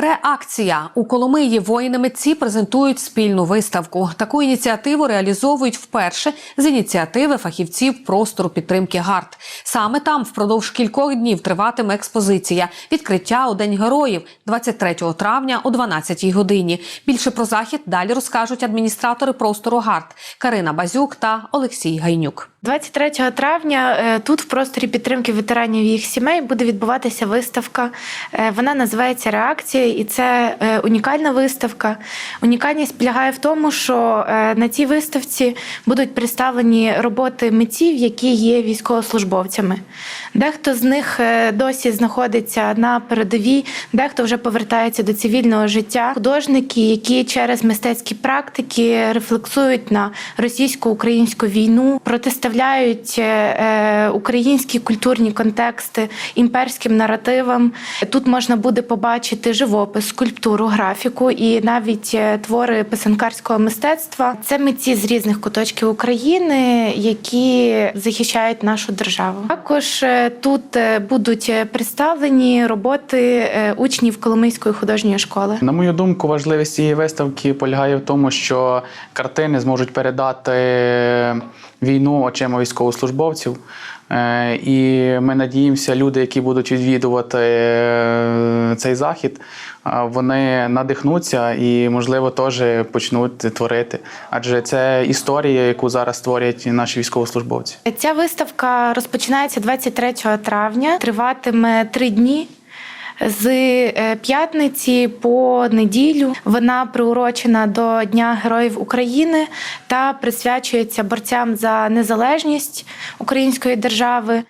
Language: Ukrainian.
Реакція у Коломиї воїни митці презентують спільну виставку. Таку ініціативу реалізовують вперше з ініціативи фахівців простору підтримки ГАРД. Саме там впродовж кількох днів триватиме експозиція. Відкриття у День героїв 23 травня о 12 годині. Більше про захід далі розкажуть адміністратори простору ГАРД Карина Базюк та Олексій Гайнюк. 23 травня е, тут, в просторі підтримки ветеранів і їх сімей, буде відбуватися виставка. Е, Вона називається Реакція, і це е, унікальна виставка. Унікальність полягає в тому, що на цій виставці будуть представлені роботи митців, які є військовослужбовцями. Дехто з них досі знаходиться на передовій, дехто вже повертається до цивільного життя. Художники, які через мистецькі практики рефлексують на російсько-українську війну, протиставляють е, е, українські культурні контексти імперським наративам. Тут можна буде побачити живопис, скульптуру, графіку і навіть е, твори писанкарського мистецтва. Це митці з різних куточків України, які захищають нашу державу. Також тут будуть представлені роботи учнів Коломийської художньої школи. На мою думку, важливість цієї виставки полягає в тому, що картини зможуть передати війну очима військовослужбовців. Е, І ми надіємося, люди, які будуть відвідувати е, цей захід, е, вони надихнуться і, можливо, теж почнуть творити. Адже це історія, яку зараз створюють наші військовослужбовці. Ця виставка розпочинається 23 травня, триватиме три дні. З е, п'ятниці по неділю вона приурочена до Дня Героїв України та присвячується борцям за незалежність української держави.